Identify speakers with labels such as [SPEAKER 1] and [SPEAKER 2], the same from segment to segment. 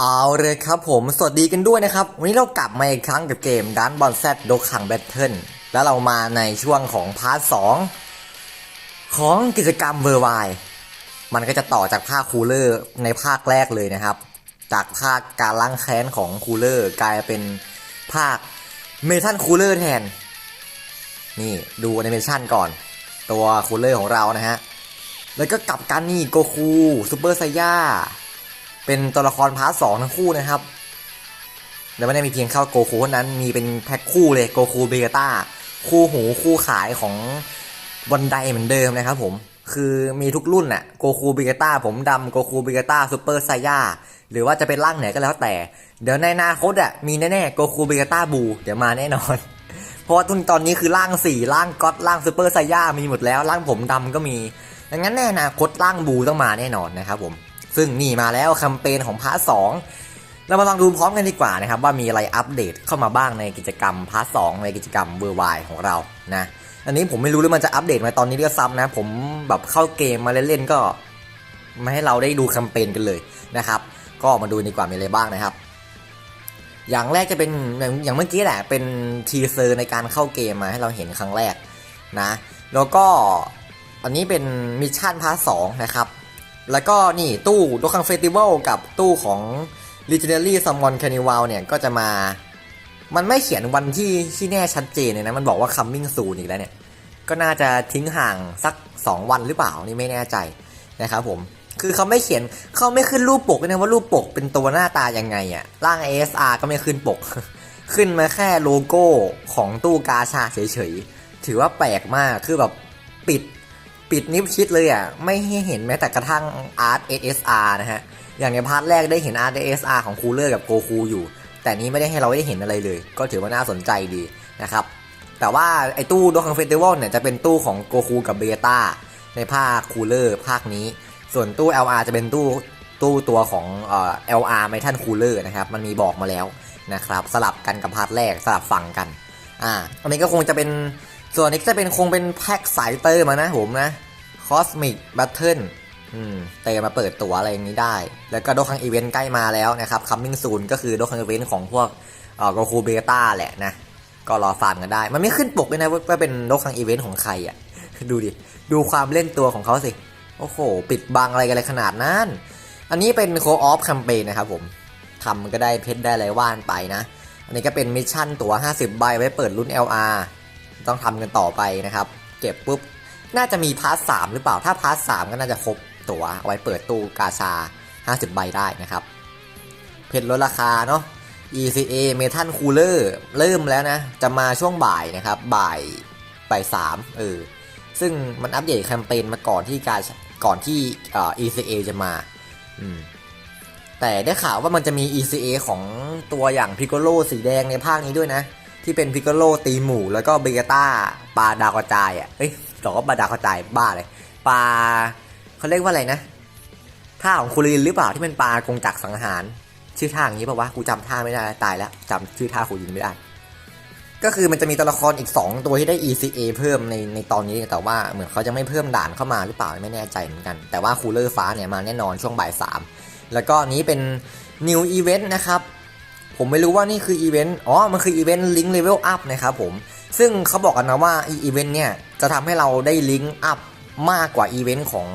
[SPEAKER 1] เอาเลยครับผม สวัสดีกันด้วยนะครับ วันนี้เรากลับมาอีกครั้งกับเกมดันบอลแซดโดขังแบทเทิลแล้วเรามาในช่วงของพาร์ทสองของกิจกรรมเวอร์ไวมันก็จะต่อจากภาคคูลเลอร์ในภาคแรกเลยนะครับ จากภาคการล้างแค้นของคูลเลอร์กลายเป็นภาคเมทัลคูลเลอร์แทน นี่ดูแอนิเมชันก่อน ตัวคูลเลอร์ของเรานะฮะ แล้วก็กลับกันนี่โกคูซูเปอร์ไซย่า เป็นตัวละครพาร์ทสองทั้งคู่นะครับ แล้วไม่ได้มีเพียงเข้าโกคูเท่านั้นมีเป็นแพ็คคู่เลยโกคูเบต้าคู่หูคู่ขายของวันไดเหมือนเดิมนะครับผมคือมีทุกรุ่นน่ะโกคูเบต้าผมดำโกคูเบต้าซูเปอร์ไซย่าหรือว่าจะเป็นร่างไหนก็แล้วแต่ เดี๋ยวในอนาคตอะมีแน่ๆโกคูเบต้าบู เดี๋ยวมาแน่นอน เพราะว่าตอนนี้คือร่างสี่ร่างก็อตร่างซูเปอร์ไซย่ามีหมดแล้วร่างผมดำก็มีดังนั้นแน่นะคตร่างบูต้องมาแน่นอนนะครับผม ซึ่งนี่มาแล้วแคมเปญของพาร์ทสองเรามาลองดูพร้อมกันดีกว่านะครับ ว่ามีอะไรอัปเดตเข้ามาบ้างในกิจกรรมพาร์ทสองในกิจกรรมเวอร์ไวของเรานะอันนี้ผมไม่รู้เลยมันจะอัปเดตมาตอนนี้เรียกซ้ำนะ ผมแบบเข้าเกมมาเล่นๆก็มาให้เราได้ดูแคมเปญกันเลยนะครับ ก็มาดูดีกว่ามีอะไรบ้างนะครับ อย่างแรกจะเป็นอย่างอย่างเมื่อกี้แหละ เป็นทีเซอร์ในการเข้าเกมมาให้เราเห็นครั้งแรกนะ แล้วก็อันนี้เป็นมิชชั่นพาร์ทสองนะครับ แล้วก็นี่ตู้โดคังเฟสติวัลกับตู้ของ Legendary Summon Carnival เนี่ยก็จะมา มันไม่เขียนวันที่ที่แน่ชัดเจนเลยนะ มันบอกว่า coming soon อีกแล้วเนี่ย ก็น่าจะทิ้งห่างสัก 2 วันหรือเปล่านี่ไม่แน่ใจนะครับผม คือเขาไม่เขียนเขาไม่ขึ้นรูปปกนะว่ารูปปกเป็นตัวหน้าตายังไงอะร่าง ASR ก็ไม่ขึ้นปก ขึ้นมาแค่โลโก้ของตู้กาชาเฉยๆ ถือว่าแปลกมากคือแบบปิด ปิดนิบชิดเลยอะ ไม่ให้เห็นแม้แต่กระทั่งอาร์ต SSR นะฮะ อย่างในพาร์ทแรกได้เห็นอาร์ต SSR ของคูลเลอร์กับโกคูอยู่ แต่นี้ไม่ได้ให้เราได้เห็นอะไรเลย ก็ถือว่าน่าสนใจดีนะครับ แต่ว่าไอ้ตู้โดคังเฟสติวัลเนี่ยจะเป็นตู้ของโกคูกับเบต้าในภาคคูลเลอร์ภาคนี้ ส่วนตู้ LR จะเป็นตู้ตู้ตัวของเอ่อ LR ไมทันคูลเลอร์นะครับ มันมีบอกมาแล้วนะครับ สลับกันกับพาร์ทแรกสลับฝั่งกัน อ่า อันนี้ก็คงจะเป็น ส่วนนี้จะเป็นคงเป็นแพ็คสายเตอร์มานะผมนะ Cosmic Battle อืมเตะมาเปิดตัวอะไรอย่างนี้ได้ แล้วก็โดคังอีเวนต์ใกล้มาแล้วนะครับ Coming Soon ก็คือโดคังอีเวนต์ของพวกเอ่อโกคูเบต้าแหละนะ ก็รอฟาร์มกันได้ มันไม่ขึ้นปกเลยนะว่าเป็นโดคังอีเวนต์ของใครอะ ดูดิ ดูความเล่นตัวของเขาสิ โอ้โห ปิดบังอะไรกันเลยขนาดนั้น อันนี้เป็นโคออฟแคมเปญนะครับผมทำก็ได้เพชรได้ไรว่านไปนะ อันนี้ก็เป็นมิชชั่นตัว 50 ใบไว้เปิดรุ่น LR ต้องทำกันต่อไปนะครับ เก็บปุ๊บ น่าจะมีพาร์ทสามหรือเปล่าถ้าพาร์ทสามก็น่าจะครบตัวเอาไว้เปิดตู้กาชา 50 ใบได้นะครับ เพชรลดราคาเนาะ ECA Metal Cooler เริ่มแล้วนะ จะมาช่วงบ่ายนะครับ บ่ายบ่ายสามเออ ซึ่งมันอัปเดตแคมเปญมาก่อนที่การก่อนที่เอ่อ ECA จะมา อืม แต่ได้ข่าวว่ามันจะมี ECA ของตัวอย่างพิกโกโลสีแดงในภาคนี้ด้วยนะ ที่เป็นพิกโลตีหมูแล้วก็เบเกต้าปลาดาวกระจายอะเอ้ยบอกว่าปลาดาวกระจายบ้าเลยปลาเขาเรียกว่าอะไรนะท่าของคุรินหรือเปล่าที่เป็นปลากงจักสังหาร ชื่อท่าอย่างนี้ป่าวะกูจำท่าไม่ได้ตายแล้วจำชื่อท่าคุรินไม่ได้ ก็คือมันจะมีตัวละครอีก 2 ตัวที่ได้ ECA เพิ่มในในตอนนี้แต่ว่าเหมือนเขาจะไม่เพิ่มด่านเข้ามาหรือเปล่าไม่แน่ใจเหมือนกัน แต่ว่าคูลเลอร์ฟ้าเนี่ยมาแน่นอนช่วงบ่ายสามแล้วก็นนี้เป็น New Event นะครับ ผมไม่รู้ว่านี่คืออีเวนต์ อ๋อ มันคืออีเวนต์ลิงก์เลเวลอัพนะครับผม ซึ่งเขาบอกกันนะว่าอีเวนต์เนี่ยจะทำให้เราได้ลิงก์อัพมากกว่าอีเวนต์ของ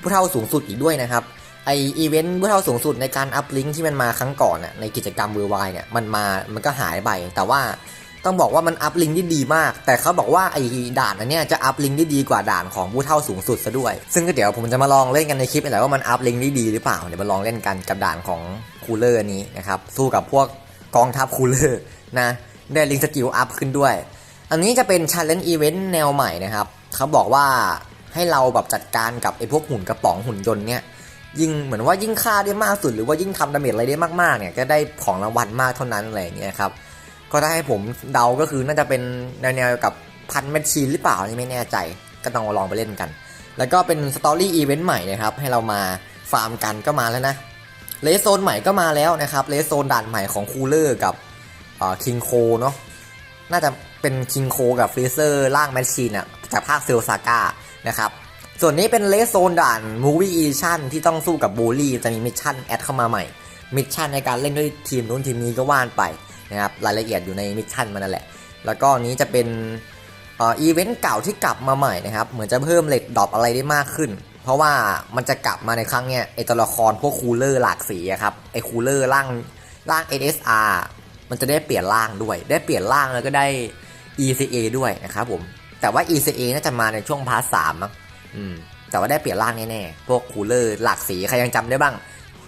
[SPEAKER 1] ผู้เท่าสูงสุดอีกด้วยนะครับ ไออีเวนต์ผู้เท่าสูงสุดในการอัพลิงก์ที่มันมาครั้งก่อนน่ะในกิจกรรมเวอร์ไวเนี่ยมันมา มันก็หายไป แต่ว่า ต้องบอกว่ามันอัพลิงได้ดีมาก แต่เขาบอกว่าไอ้ด่านอันเนี้ยจะอัพลิงได้ดีกว่าด่านของผู้เท่าสูงสุดซะด้วย ซึ่งก็เดี๋ยวผมจะมาลองเล่นกันในคลิปนี่แหละว่ามันอัพลิงได้ดีหรือเปล่า เดี๋ยวมาลองเล่นกันกับด่านของคูลเลอร์นี้นะครับ สู้กับพวกกองทัพคูลเลอร์นะ ได้ลิงสกิลอัพขึ้นด้วย อันนี้จะเป็น Challenge Event แนวใหม่นะครับ เขาบอกว่าให้เราแบบจัดการกับไอ้พวกหุ่นกระป๋องหุ่นยนต์เนี่ยยิ่งเหมือนว่ายิ่งฆ่าได้มากสุด หรือว่ายิ่งทำดาเมจอะไรได้มากๆเนี่ยก็ได้ของรางวัลมากเท่านั้นอะไรอย่างเงี้ยครับ ก็ถ้าให้ผมเดาก็คือน่าจะเป็นแนวๆกับพันแมชชีนหรือเปล่านี่ไม่แน่ใจ ก็ต้องลองไปเล่นกัน แล้วก็เป็นสตอรี่อีเวนต์ใหม่นะครับ ให้เรามาฟาร์มกันก็มาแล้วนะเลสโซนใหม่ก็มาแล้วนะครับเลสโซนด่านใหม่ของคูลเลอร์กับคิงโคเนาะน่าจะเป็นคิงโคกับฟรีเซอร์ล่างแมชชีนอะจากภาคเซลซาก้านะครับส่วนนี้เป็นเลสโซนด่านมูวี่อีชั่นที่ต้องสู้กับบูลลี่จะมีมิชชั่นแอดเข้ามาใหม่มิชชั่นในการเล่นด้วยทีมนู้นทีมนี้ก็ว่านไป นะครับรายละเอียดอยู่ในมิชชั่นมันนั่นแหละ แล้วก็อันนี้จะเป็นอีเวนต์เก่าที่กลับมาใหม่นะครับ เหมือนจะเพิ่มเลทดรอปอะไรได้มากขึ้น เพราะว่ามันจะกลับมาในครั้งเนี้ยไอตัวละครพวกคูลเลอร์หลากสีครับไอคูลเลอร์ร่างร่าง SSR มันจะได้เปลี่ยนร่างด้วย ได้เปลี่ยนร่างแล้วก็ได้ ECA ด้วยนะครับผม แต่ว่า ECA น่าจะมาในช่วงพาร์ทสามมั้งอืมแต่ว่าได้เปลี่ยนร่างแน่ๆ พวกคูลเลอร์หลากสีใครยังจำได้บ้าง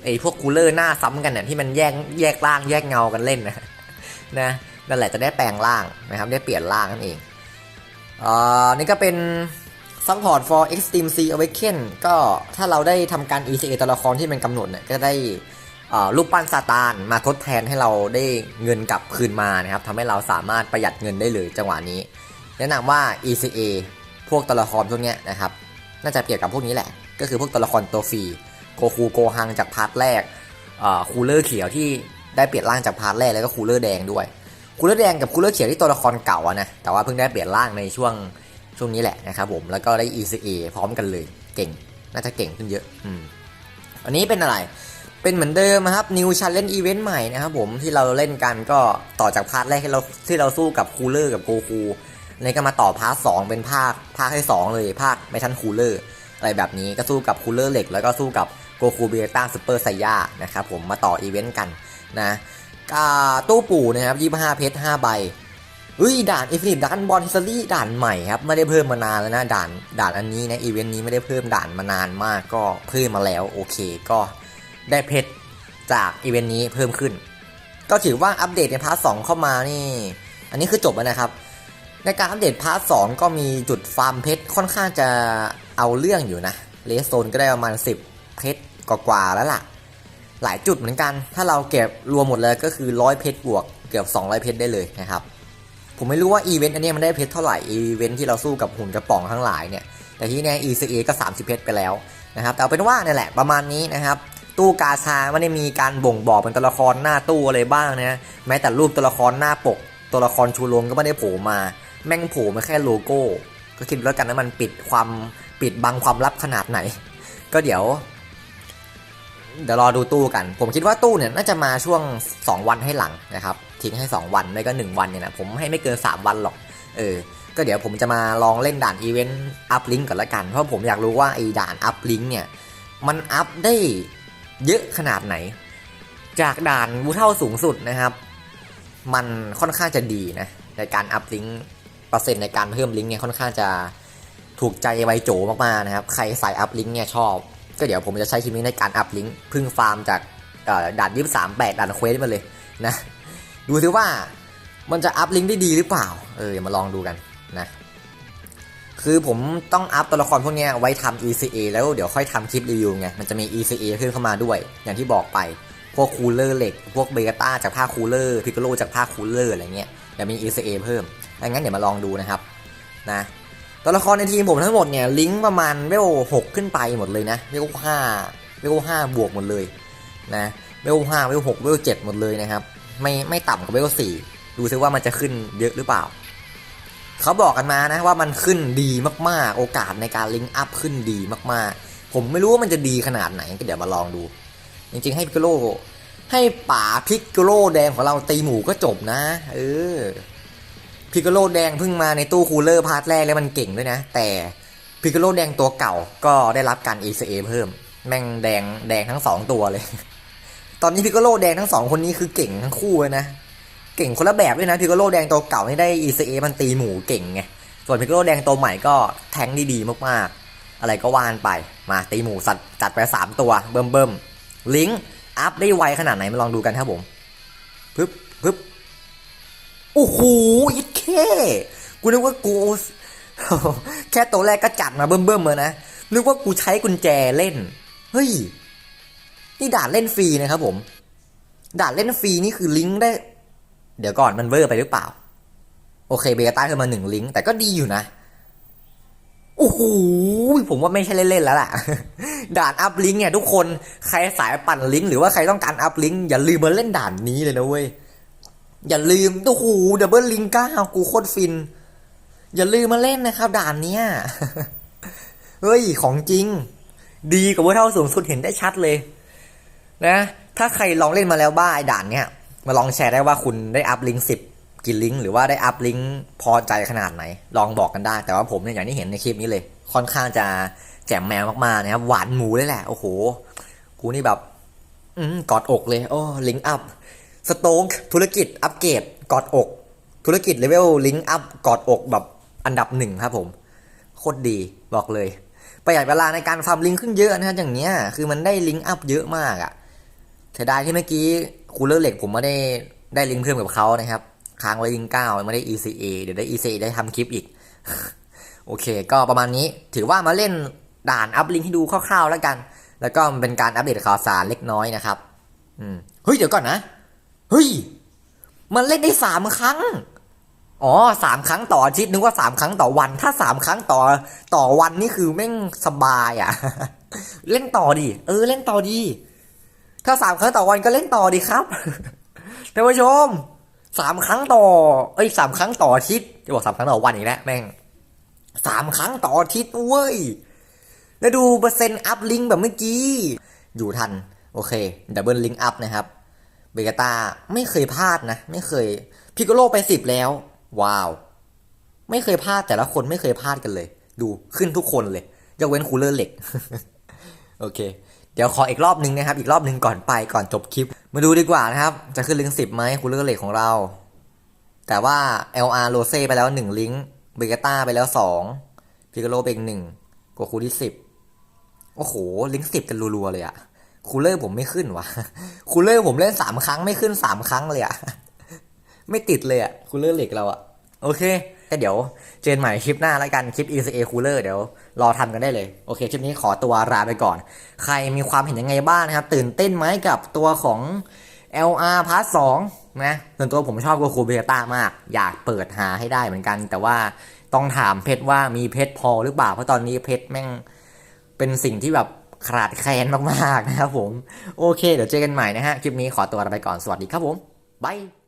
[SPEAKER 1] ไอ้พวกคูลเลอร์หน้าซ้ำกันเนี่ยที่มันแยกแยกร่างแยกเงากันเล่นนะ นะนั่นแหละจะได้แปลงร่างนะครับได้เปลี่ยนร่างนั่นเองอ่านี่ก็เป็น Support for Extreme Sea Awaken ก็ถ้าเราได้ทำการ ECA ตัวละครที่มันกำหนดเนี่ยก็ได้อ่ารูปปั้นซาตานมาทดแทนให้เราได้เงินกลับคืนมานะครับทำให้เราสามารถประหยัดเงินได้เลยจังหวะนี้ แนะนำว่า ECA พวกตัวละครพวกเนี้ยนะครับ น่าจะเกี่ยวกับพวกนี้แหละ ก็คือพวกตัวละครตัวฟรีโกคูโกฮังจากพาร์ทแรกคูลเลอร์เขียวที่ ได้เปลี่ยนร่างจากพาร์ทแรกแล้วก็คูลเลอร์แดงด้วยคูลเลอร์แดงกับคูลเลอร์เขียวที่ตัวละครเก่าอะนะแต่ว่าเพิ่งได้เปลี่ยนร่างในช่วงช่วงนี้แหละนะครับผมแล้วก็ได้ ECA พร้อมกันเลยเก่งน่าจะเก่งขึ้นเยอะอืมอันนี้เป็นอะไรเป็นเหมือนเดิมนะครับ New Challenge Event ใหม่นะครับผมที่เราเล่นกันก็ต่อจากพาร์ทแรกที่เราที่เราสู้กับคูลเลอร์กับโกคูในก็มาต่อพาร์ทสองเป็นภาคภาคที่สองเลยภาคไม่ทันคูลเลอร์อะไรแบบนี้ก็สู้กับคูลเลอร์เหล็กแล้วก็สู้กับโกคูเบต้าซูเปอร์ไซย่านะครับผมมาต่ออีเวนต์กัน นะกาตู้ปู่นะครับ25 เพชร5ใบเฮ้ยด่านอินฟินิตดันบอลฮิสซี่ด่านใหม่ครับไม่ได้เพิ่มมานานแล้วนะด่านด่านอันนี้นะอีเวนต์นี้ไม่ได้เพิ่มด่านมานานมากก็เพิ่มมาแล้วโอเคก็ได้เพชรจากอีเวนต์นี้เพิ่มขึ้น ก็ถือว่าอัปเดตในพาร์ทสเข้ามานี่ อันนี้คือจบแล้วนะครับ ในการอัปเดตพาร์ทสก็มีจุดฟาร์มเพชรค่อนข้างจะเอาเรื่องอยู่นะเลสโซนก็ได้ประมาณ 10 เพชรกว่าๆแล้วล่ะ หลายจุดเหมือนกัน ถ้าเราเก็บรวมหมดเลยก็คือ 100 เพชรบวกเกือบ 200 เพชรได้เลยนะครับ ผมไม่รู้ว่าอีเวนต์อันนี้มันได้เพชรเท่าไหร่ อีเวนต์ที่เราสู้กับหุ่นกระป๋องทั้งหลายเนี่ย แต่ที่แน่ ECA ก็ 30 เพชรไปแล้วนะครับ แต่เอาเป็นว่าเนี่ยแหละประมาณนี้นะครับ ตู้กาชาไม่ได้มีการบ่งบอกเป็นตัวละครหน้าตู้อะไรบ้างนะแม้แต่รูปตัวละครหน้าปก ตัวละครชูโรงก็ไม่ได้โผล่มา แม่งโผล่มาแค่โลโก้ ก็คิดแล้วกันนะมันปิดความปิดบังความลับขนาดไหน ก็เดี๋ยว เดี๋ยวรอดูตู้กัน ผมคิดว่าตู้เนี่ยน่าจะมาช่วง 2 วันให้หลังนะครับ ทิ้งให้ 2 วันไม่ก็ 1 วันเนี่ยนะผมให้ไม่เกิน 3 วันหรอก เออ ก็เดี๋ยวผมจะมาลองเล่นด่านอีเวนต์อัพลิงก์ก่อนละกัน เพราะผมอยากรู้ว่าไอ้ด่านอัพลิงก์เนี่ย มันอัพได้เยอะขนาดไหน จากด่านวูเท่าสูงสุดนะครับ มันค่อนข้างจะดีนะ ในการอัพลิงก์เปอร์เซ็นต์ในการเพิ่มลิงก์เนี่ยค่อนข้างจะถูกใจไวโจมากๆนะครับ ใครสายอัพลิงก์เนี่ยชอบ ก็เดี๋ยวผมจะใช้คลิปนี้ในการอัพลิงก์พึ่งฟาร์มจากด่านยี่สามแปดด่านเควสมาเลยนะดูซิว่ามันจะอัพลิงก์ได้ดีหรือเปล่าเออเดี๋ยวมาลองดูกันนะคือผมต้องอัพตัวละครพวกนี้ไว้ทำ ECA แล้วเดี๋ยวค่อยทำคลิปรีวิวไง มันจะมี ECA เพิ่มเข้ามาด้วย อย่างที่บอกไป พวกคูลเลอร์เหล็ก พวกเบต้าจากภาคคูลเลอร์ พิกโลจากภาคคูลเลอร์อะไรเงี้ยเดี๋ยวมี ECA เพิ่มดังนั้นเดี๋ยวมาลองดูนะครับ นะ ตัวละครในทีมผมทั้งหมดเนี่ยลิงก์ประมาณเวลหกขึ้นไปหมดเลยนะเวลห้าเวลห้าบวกหมดเลยนะเวลห้าเวลหกเวลเจ็ดหมดเลยนะครับ ไม่ไม่ต่ำกว่าเวลสี่ดูซิว่ามันจะขึ้นเยอะหรือเปล่า เขาบอกกันมานะว่ามันขึ้นดีมากๆ โอกาสในการลิงก์อัพขึ้นดีมากๆ ผมไม่รู้ว่ามันจะดีขนาดไหนก็เดี๋ยวมาลองดู จริงๆ ให้พิกโลให้ป่าพิกโลแดงของเราตีหมูก็จบนะ เออ พิกโลแดงเพิ่งมาในตู้คูลเลอร์พาร์ทแรกแล้วมันเก่งด้วยนะ แต่พิกโลแดงตัวเก่าก็ได้รับการ ECA เพิ่ม แม่งแดงแดงทั้งสองตัวเลย ตอนนี้พิกโลแดงทั้งสองคนนี้คือเก่งทั้งคู่เลยนะ เก่งคนละแบบด้วยนะพิกโลแดงตัวเก่านี่ได้ ECA มันตีหมูเก่งไง ส่วนพิกโลแดงตัวใหม่ก็แทงด้ดีมากๆ อะไรก็ว่านไป มาตีหมูสัตว์จัดไปสามตัวเบิ่มเบิ่มลิงก์อัพได้ไวขนาดไหนมาลองดูกันครับผมปึ๊บปึ๊บโอ้โหยิ ดแค่กูนึกว่ากูแค่ตัวแรกก็จัดมาเบิ่มๆเลยนะ นึกว่ากูใช้กุญแจเล่น เฮ้ย นี่ด่านเล่นฟรีนะครับผม ด่านเล่นฟรีนี่คือลิงก์ได้ เดี๋ยวก่อนมันเวอร์ไปหรือเปล่า โอเคเบต้าขึ้นมาหนึ่งลิงก์แต่ก็ดีอยู่นะ โอ้โห ผมว่าไม่ใช่เล่นๆแล้วล่ะ ด่านอัพลิงก์เนี่ยทุกคน ใครสายปั่นลิงก์หรือว่าใครต้องการอัพลิงก์อย่าลืมมาเล่นด่านนี้เลยนะเว้ย อย่าลืมโอ้โหดับเบิลลิงก้ากูโคตรฟิน อย่าลืมมาเล่นนะครับ ด่านเนี้ยเฮ้ย ของจริง ดีกว่าเท่าสูงสุดเห็นได้ชัดเลย นะ ถ้าใครลองเล่นมาแล้วบ้าไอ้ด่านเนี้ยมาลองแชร์ได้ว่าคุณได้อัพลิงก์สิบกี่ลิงก์หรือว่าได้อัพลิงก์พอใจขนาดไหน ลองบอกกันได้ แต่ว่าผมเนี่ยอย่างที่เห็นในคลิปนี้เลย ค่อนข้างจะแจ่มแมวมากๆนะครับหวานหมูเลยแหละ โอ้โห กูนี่แบบ อืมกอดอกเลย โอ้ลิงก์อัพ สโตงธุรกิจอัปเกรดกอดอก ธุรกิจเลเวลลิงก์อัพกอดอกแบบอันดับหนึ่งครับผมโคตรดีบอกเลย ประหยัดเวลาในการฟาร์มลิงก์ขึ้นเยอะนะฮะอย่างเนี้ยคือมันได้ลิงก์อัพเยอะมากอะเสียดายที่เมื่อกี้คูลเลอร์เหล็กผมไม่ได้ได้ลิงก์เพิ่มกับเขานะครับค้างไว้ลิงก์เก้าไม่ได้ ECA เดี๋ยวได้ ECA ได้ทำคลิปอีก โอเค ก็ประมาณนี้ถือว่ามาเล่นด่านอัพลิงก์ให้ดูคร่าวๆแล้วกัน แล้วก็มันเป็นการอัปเดตข่าวสารเล็กน้อยนะครับอืมเฮ้ยเดี๋ยวก่อนนะ เฮ้ย มันเล่นได้สามครั้ง อ๋อสามครั้งต่ออาทิตย์นึกว่าสามครั้งต่อวัน ถ้าสามครั้งต่อต่อวันนี่คือแม่งสบายอะ เล่นต่อดิ เออ เล่นต่อดี ถ้าสามครั้งต่อวันก็เล่นต่อดีครับท่านผู้ชมสามครั้งต่อ เอ้ยสามครั้งต่ออาทิตย์จะบอกสามครั้งต่อวันอีกแล้วแม่งสามครั้งต่ออาทิตย์เว้ย แล้วดูเปอร์เซ็นต์อัพลิงก์แบบเมื่อกี้ อยู่ทัน โอเคดับเบิลลิงก์อัพนะครับ เบกาตาไม่เคยพลาดนะ ไม่เคยพิกโกโลไปสิบแล้ว ว้าว ไม่เคยพลาดแต่ละคนไม่เคยพลาดกันเลย ดูขึ้นทุกคนเลยยกเว้นคูลเลอร์เหล็ก โอเค เดี๋ยวขออีกรอบหนึ่งนะครับ อีกรอบหนึ่งก่อนไปก่อนจบคลิป มาดูดีกว่านะครับ จะขึ้นลิงก์สิบไหมคูลเลอร์เหล็กของเรา แต่ว่า LR โรเซ่ไปแล้วหนึ่งลิงก์เบกาตาไปแล้วสองพิกโกโลไปอีกหนึ่งกว่าคูที่สิบโอ้โห ลิงก์สิบกันรัวๆเลยอะ คูลเลอร์ผมไม่ขึ้นวะคูลเลอร์ผมเล่นสามครั้งไม่ขึ้นสามครั้งเลยอะไม่ติดเลยอะคูลเลอร์เหล็กเราอะโอเคก็เดี๋ยวเจอกันใหม่คลิปหน้าแล้วกันคลิป ECA คูลเลอร์เดี๋ยวรอทำกันได้เลย โอเคคลิปนี้ขอตัวลาไปก่อน ใครมีความเห็นยังไงบ้างนะครับ ตื่นเต้นไหมกับตัวของ LR Part 2นะส่วนตัวผมชอบกัวคูเบต้ามาก อยากเปิดหาให้ได้เหมือนกัน แต่ว่าต้องถามเพชรว่ามีเพชรพอหรือเปล่า เพราะตอนนี้เพชรแม่งเป็นสิ่งที่แบบ ขาดแคลนมากๆนะครับผม โอเค เดี๋ยวเจอกันใหม่นะฮะ คลิปนี้ขอตัวลาไปก่อน สวัสดีครับผมบาย